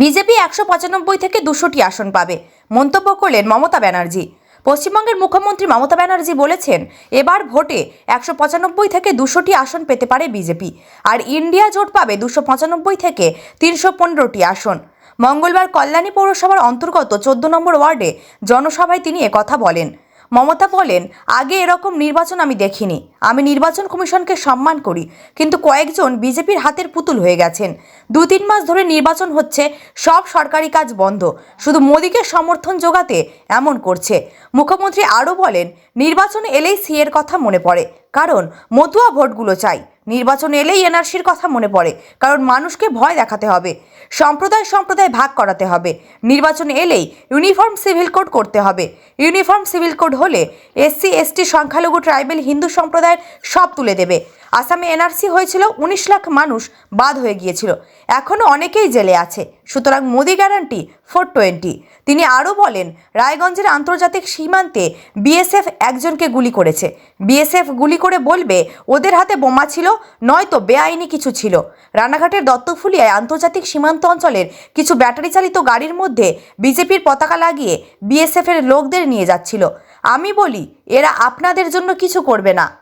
BJP একশো পঁচানব্বই থেকে দুশোটি আসন পাবে। মন্তব্য করলেন মমতা ব্যানার্জি। পশ্চিমবঙ্গের মুখ্যমন্ত্রী মমতা ব্যানার্জি বলেছেন, এবার ভোটে একশো পঁচানব্বই থেকে দুশোটি আসন পেতে পারে বিজেপি, আর ইন্ডিয়া জোট পাবে দুশো পঁচানব্বই থেকে তিনশো পনেরোটি আসন। মঙ্গলবার কল্যাণী পৌরসভার অন্তর্গত চোদ্দ নম্বর ওয়ার্ডে জনসভায় তিনি একথা বলেন। মমতা বলেন, আগে এরকম নির্বাচন আমি দেখিনি। আমি নির্বাচন কমিশনকে সম্মান করি, কিন্তু কয়েকজন বিজেপির হাতের পুতুল হয়ে গেছেন। দু তিন মাস ধরে নির্বাচন হচ্ছে, সব সরকারি কাজ বন্ধ। শুধু মোদীকে সমর্থন জোগাতে এমন করছে। মুখ্যমন্ত্রী আরও বলেন, নির্বাচন এলেই সিএর কথা মনে পড়ে, কারণ মতুয়া ভোটগুলো চাই। নির্বাচন এলেই এনআরসির কথা মনে পড়ে, কারণ মানুষকে ভয় দেখাতে হবে। সম্প্রদায় সম্প্রদায় ভাগ করাতে হবে। নির্বাচন এলেই ইউনিফর্ম সিভিল কোড করতে হবে। ইউনিফর্ম সিভিল কোড হলে এসসি, এসটি, সংখ্যালঘু, ট্রাইবেল, হিন্দু সম্প্রদায়ের সব তুলে দেবে। আসামে এনআরসি হয়েছিল উনিশ লাখ মানুষ বাদ হয়ে গিয়েছিল। এখনও অনেকেই জেলে আছে। সুতরাং মোদি গ্যারান্টি ফোর টোয়েন্টি। তিনি আরও বলেন, রায়গঞ্জের আন্তর্জাতিক সীমান্তে বিএসএফ একজনকে গুলি করেছে। বিএসএফ গুলি করে বলবে, ওদের হাতে বোমা ছিল, নয়তো বেআইনি কিছু ছিল। রানাঘাটের দত্তফুলিয়ায় আন্তর্জাতিক সীমান্ত অঞ্চলের কিছু ব্যাটারি চালিত গাড়ির মধ্যে বিজেপির পতাকা লাগিয়ে বিএসএফের লোকদের নিয়ে যাচ্ছিল। আমি বলি, এরা আপনাদের জন্য কিছু করবে না।